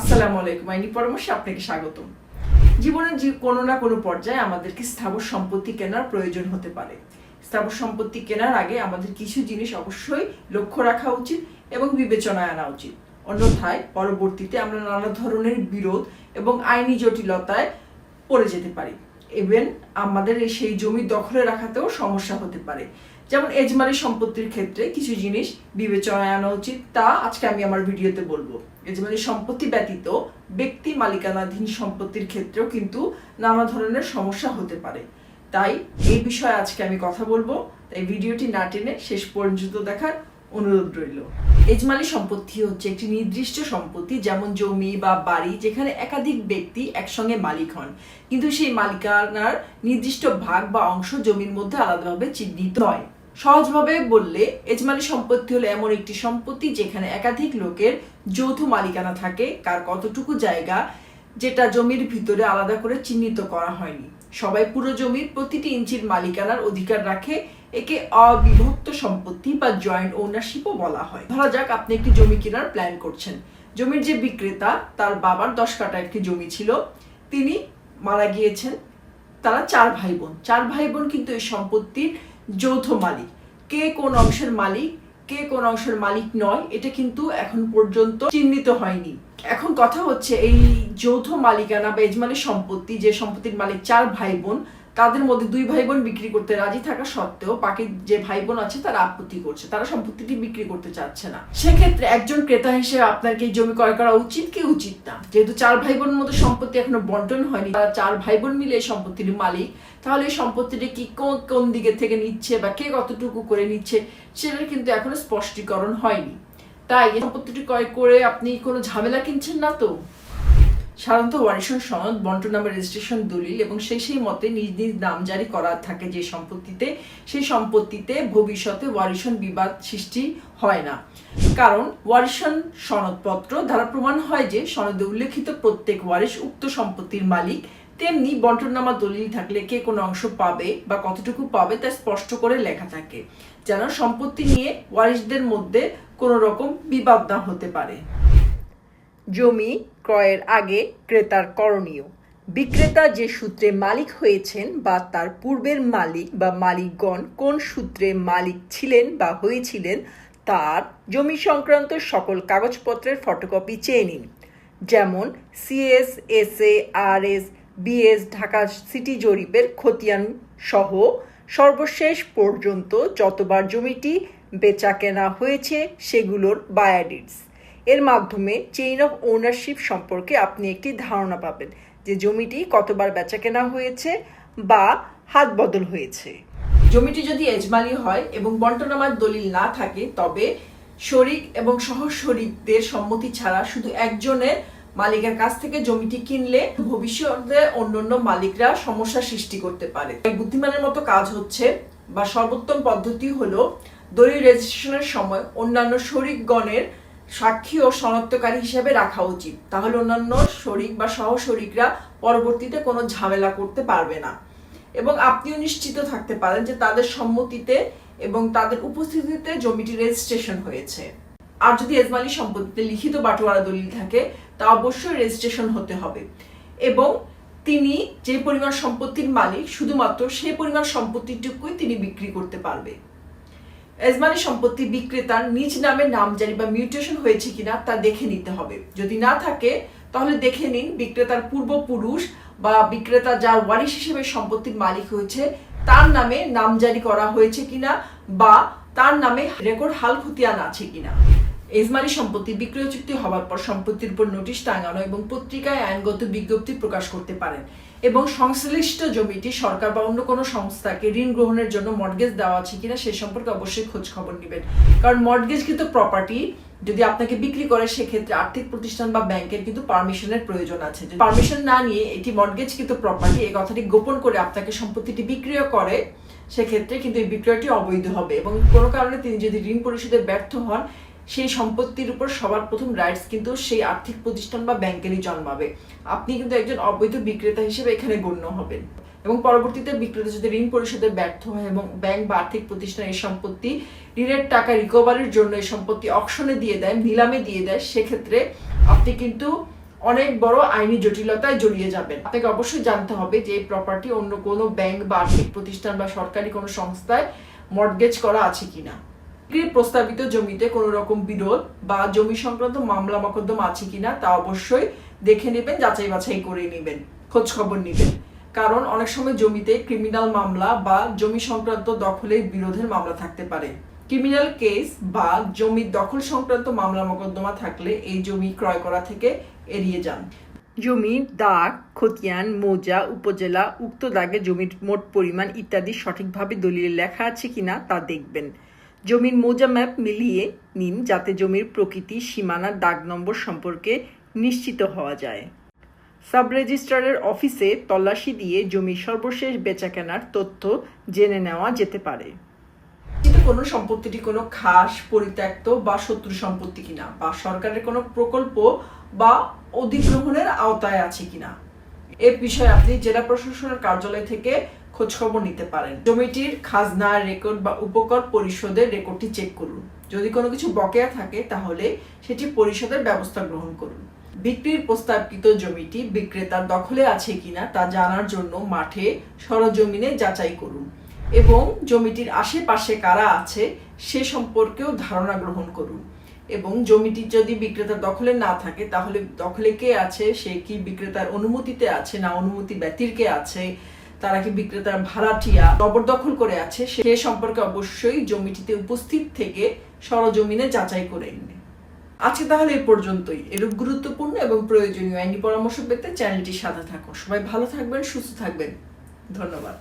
আসসালামু আলাইকুম, আইনি পরামর্শে আপনাকে স্বাগতম। জীবনের যে কোনো না কোনো পর্যায়ে আমাদেরকে স্থাবর সম্পত্তি কেনার প্রয়োজন হতে পারে। স্থাবর সম্পত্তি কেনার আগে আমাদের কিছু জিনিস অবশ্যই লক্ষ্য রাখা উচিত এবং বিবেচনায় আনা উচিত। অন্যথায় পরবর্তীতে আমরা নানা ধরনের বিরোধ এবং আইনি জটিলতায় পড়ে যেতে পারি। ইভেন আমাদের সেই জমি দখলে রাখাতেও সমস্যা হতে পারে। যেমন এজমারি সম্পত্তির ক্ষেত্রে কিছু জিনিস বিবেচনায় আনা উচিত। তা আজকে আমি আমার ভিডিওতে বলব। এজমারি সম্পত্তি ব্যতীত ব্যক্তি মালিকানাধীন সম্পত্তির ক্ষেত্রেও কিন্তু নানা ধরনের সমস্যা হতে পারে। তাই এই বিষয়ে আজকে আমি কথা বলব। তাই ভিডিওটি না টেনে শেষ পর্যন্ত দেখার অনুরোধ রইল। এজমালি সম্পত্তি হচ্ছে একটি নির্দিষ্ট সম্পত্তি, যেমন জমি বা বাড়ি, যেখানে একাধিক ব্যক্তি একসঙ্গে মালিক হন। কিন্তু সেই মালিকানার নির্দিষ্ট ভাগ বা অংশ জমির মধ্যে আলাদাভাবে চিহ্নিত নয়। সহজভাবে বললে এজমালি সম্পত্তি হলো এমন একটি সম্পত্তি যেখানে একাধিক লোকের যৌথ মালিকানা থাকে, কার কতটুকু জায়গা যেটা জমির ভিতরে আলাদা করে চিহ্নিত করা হয়নি। সবাই পুরো জমির প্রতিটি ইঞ্চির মালিকানার অধিকার রাখে, একে অবিভক্ত সম্পত্তি বা জয়েন্ট ওনারশিপও বলা হয়। ধরা যাক আপনি একটি জমি কেনার প্ল্যান করছেন। জমির যে বিক্রেতা, তার বাবার দশ কাটা একটি জমি ছিল। তিনি মারা গিয়েছেন। তারা চার ভাই বোন চার ভাই বোন কিন্তু এই সম্পত্তির যৌথ মালিক। কে কোন অংশের মালিক, কে কোন অংশের মালিক নয়, এটা কিন্তু এখন পর্যন্ত চিহ্নিত হয়নি। এখন কথা হচ্ছে এই যৌথ মালিকানা বা এজমানের সম্পত্তি, যে সম্পত্তির মালিক চার ভাই বোন তাদের মধ্যে দুই ভাই বোন বিক্রি করতে রাজি থাকা সত্ত্বেও বাকি যে ভাই বোন আছে তারা আপত্তি করছে। তারা সম্পত্তিটি বিক্রি করতে চাচ্ছে না। সেক্ষেত্রে একজন ক্রেতা হিসেবে আপনার কি এই জমি ক্রয় করা উচিত কি উচিত না? যেহেতু চার ভাই বোনের মধ্যে সম্পত্তি এখনও বন্টন হয়নি, তারা চার ভাই বোন মিলে এই সম্পত্তির মালিক, তাহলে এই সম্পত্তিটি কি কোন কোন দিকে থেকে নিচ্ছে বা কে কতটুকু করে নিচ্ছে সেটার কিন্তু এখনও স্পষ্টীকরণ হয়নি। তাই সম্পত্তিটি ক্রয় করে আপনি কোনো ঝামেলা কিনছেন না তো? সাধারণত ওয়ারিশন সনদ, বন্টন নামের রেজিস্ট্রেশন দলিল এবং সেই সেই মতে নিজ নিজ নাম জারি করা থাকে যে সম্পত্তিতে, সেই সম্পত্তিতে ভবিষ্যতে ওয়ারিশন বিবাদ সৃষ্টি হয় না। কারণ ওয়ারিশন সনদপত্র দ্বারা প্রমাণ হয় যে সনদে উল্লেখিত প্রত্যেক ওয়ারিশ উক্ত সম্পত্তির মালিক, তেমনি বন্টননামা দলিল থাকলে কে কোনো অংশ পাবে বা কতটুকু পাবে তা স্পষ্ট করে লেখা থাকে, যেন সম্পত্তি নিয়ে ওয়ারিশদের মধ্যে কোনো রকম বিবাদ না হতে পারে। জমি ক্রয়ের আগে ক্রেতার করণীয়। বিক্রেতা যে সূত্রে মালিক হয়েছেন বা তার পূর্বের মালিক বা মালিকগণ কোন সূত্রে মালিক ছিলেন বা হয়েছিলেন, তার জমি সংক্রান্ত সকল কাগজপত্রের ফটোকপি চেয়ে নিন। যেমন CS S A R S BS Dhaka city জরিপের খতিয়ান সহ সর্বশেষ পর্যন্ত যতবার জমিটি বেচা কেনা হয়েছে, সেগুলোর বায়াডিটস এর মাধ্যমে চেইন অফ ওনারশিপ সম্পর্কে আপনি একটি ধারণা পাবেন যে জমিটি কতবার বেচা কেনা হয়েছে বা হাত বদল হয়েছে। জমিটি যদি এজমালি হয় এবং বন্টনামার দলিল না থাকে, তবে শরিক এবং সহ শরিকদের সম্মতি ছাড়া শুধু একজনের মালিকের কাছ থেকে জমিটি কিনলে ভবিষ্যতে অন্যান্য মালিকরা সমস্যা সৃষ্টি করতে পারে। বুদ্ধিমানের মতো কাজ হচ্ছে বা সর্বোত্তম পদ্ধতি হলো দলিল রেজিস্ট্রেশনের সময় অন্যান্য শরিকগণের সাক্ষী ও শনাক্তকারী হিসেবে রাখা উচিত। তাহলে অন্যান্য শরিক বা সহ শরিকরা পরবর্তীতে কোনো ঝামেলা করতে পারবে না। এবং আপনিও নিশ্চিত থাকতে পারেন যে তাদের সম্মতিতে এবং তাদের উপস্থিতিতে জমিটি রেজিস্ট্রেশন হয়েছে। আর যদি এজমালি সম্পত্তিতে লিখিত বাটোয়ারা দলিল থাকে, তা অবশ্যই রেজিস্ট্রেশন হতে হবে। এবং তিনি যে পরিমাণ সম্পত্তির মালিক, শুধুমাত্র সেই পরিমাণ সম্পত্তিটুকুই তিনি বিক্রি করতে পারবে। এজমানি সম্পত্তি বিক্রেতার নিজ নামে নামজারি বা মিউটেশন হয়েছে কিনা তা দেখে নিতে হবে। যদি না থাকে, তাহলে দেখে নিন বিক্রেতার পূর্বপুরুষ বা বিক্রেতা যার ওয়ারিশ হিসেবে সম্পত্তির মালিক হয়েছে, তার নামে নামজারি করা হয়েছে কিনা বা তার নামে রেকর্ড হাল খতিয়ান আছে কিনা। এজমালি সম্পত্তি, বিক্রয় চুক্তি হওয়ার পর সম্পত্তির উপর নোটিশ টাঙানো এবং পত্রিকায় আইনগত বিজ্ঞপ্তি প্রকাশ করতে পারেন এবং সংশ্লিষ্ট জমিটি সরকার বা অন্য কোনো সংস্থাকে ঋণ গ্রহণের জন্য মর্গেজ দেওয়া আছে কিনা সে সম্পর্কে অবশ্যই খোঁজ খবর নেবেন। কারণ মর্গেজ কিন্তু প্রপার্টি যদি আপনাকে বিক্রি করে, সেক্ষেত্রে আর্থিক প্রতিষ্ঠান বা ব্যাংকের কিন্তু পারমিশনের প্রয়োজন আছে। পারমিশন না নিয়ে এটি মর্গেজ কিন্তু প্রপার্টি এই কথাটি গোপন করে আপনাকে সম্পত্তিটি বিক্রিয় করে, সেক্ষেত্রে কিন্তু এই বিক্রয়টি অবৈধ হবে এবং কোনো কারণে তিনি যদি ঋণ পরিশোধে ব্যর্থ হন সেই সম্পত্তির উপর সবার প্রথম রাইটস কিন্তু সেই আর্থিক প্রতিষ্ঠান বা ব্যাংকেরই জন্মাবে। আপনি কিন্তু একজন অবৈধ বিক্রেতা হিসেবে এখানে গণ্য হবেন। এবং পরবর্তীতে বিক্রেতা যদি ঋণ পরিশোধে ব্যর্থ হয় এবং ব্যাংক বা আর্থিক প্রতিষ্ঠান এই সম্পত্তি ঋণের টাকা রিকভারির জন্য এই সম্পত্তি অকশনে দিয়ে দেয়, নিলামে দিয়ে দেয়, সেক্ষেত্রে আপনি কিন্তু অনেক বড় আইনি জটিলতায় জড়িয়ে যাবেন। আপনাকে অবশ্যই জানতে হবে যে এই প্রপার্টি অন্য কোনো ব্যাংক বা আর্থিক প্রতিষ্ঠান বা সরকারি কোনো সংস্থায় মর্টগেজ করা আছে কিনা। প্রস্তাবিত জমিতে কোনো রকম বিরোধ বা জমি সংক্রান্ত মামলা মকদ্দমা আছে কিনা তা অবশ্যই দেখে নেবেন, যাচাই বাছাই করে নেবেন খোঁজ খবর নেবেন। কারণ অনেক সময় জমিতে ক্রিমিনাল মামলা বা জমি সংক্রান্ত দখলের বিরোধের মামলা থাকতে পারে। ক্রিমিনাল কেস বা জমির দখল সংক্রান্ত মামলা মোকদ্দমা থাকলে এই জমি ক্রয় করা থেকে এড়িয়ে যান। জমির দাগ, খতিয়ান, মৌজা, উপজেলা, উক্ত দাগে জমির মোট পরিমাণ ইত্যাদি সঠিকভাবে দলিলে লেখা আছে কিনা তা দেখবেন। জমির মৌজা ম্যাপ মিলিয়ে নিন যাতে জমির প্রকৃতি, সীমানা, দাগ নম্বর সম্পর্কে নিশ্চিত হওয়া যায়। সাব রেজিস্ট্রারের অফিসে তল্লাশি দিয়ে জমির সর্বশেষ বেচাকেনার তথ্য জেনে নেওয়া যেতে পারে। কিন্তু কোনো সম্পত্তিটি কোনো খাস, পরিত্যক্ত বা শত্রু সম্পত্তি কিনা বা সরকারের কোনো প্রকল্প বা অধিগ্রহণের আওতায় আছে কিনা? এ বিষয়ে আপনি জেলা প্রশাসনের কার্যালয় থেকে খোঁজ খবর নিতে পারেন। জমিটির খাজনা রেকর্ড বা উপকর পরিশোধের রেকর্ডটি চেক করুন। যদি কোনো কিছু বকেয়া থাকে, তাহলে সেটি পরিশোধের ব্যবস্থা গ্রহণ করুন। বিক্রির প্রস্তাবকৃত জমিটি বিক্রেতার দখলে আছে কিনা, তা জানার জন্য মাঠে সরজমিনে যাচাই করুন। এবং জমিটির আশেপাশে কারা আছে, সে সম্পর্কেও ধারণা গ্রহণ করুন। এবং জমিটি যদি বিক্রেতার দখলে না থাকে, তাহলে দখলে কে আছে, সে কি বিক্রেতার অনুমতিতে আছে, না অনুমতি ব্যতির কে আছে তারা কি বিক্রেতার ভাড়াটিয়া জবরদখল করে আছে, সে সম্পর্কে অবশ্যই জমিটিতে উপস্থিত থেকে সরজমিনে যাচাই করে নিন আজকে তাহলে এই পর্যন্তই। এরূপ গুরুত্বপূর্ণ এবং প্রয়োজনীয় আইনি পরামর্শ পেতে চ্যানেলটি সাথে থাকুন। সবাই ভালো থাকবেন, সুস্থ থাকবেন। ধন্যবাদ।